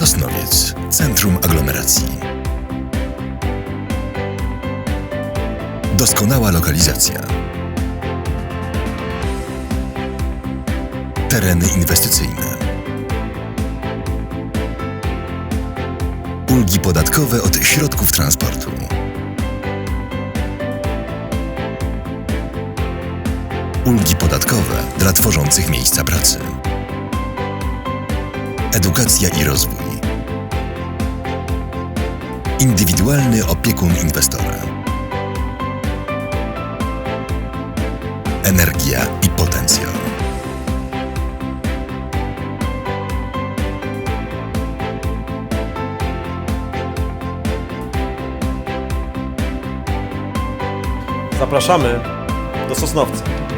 Sosnowiec, centrum aglomeracji. Doskonała lokalizacja. Tereny inwestycyjne. Ulgi podatkowe od środków transportu. Ulgi podatkowe dla tworzących miejsca pracy. Edukacja i rozwój. Indywidualny opiekun inwestora. Energia i potencjał. Zapraszamy do Sosnowca.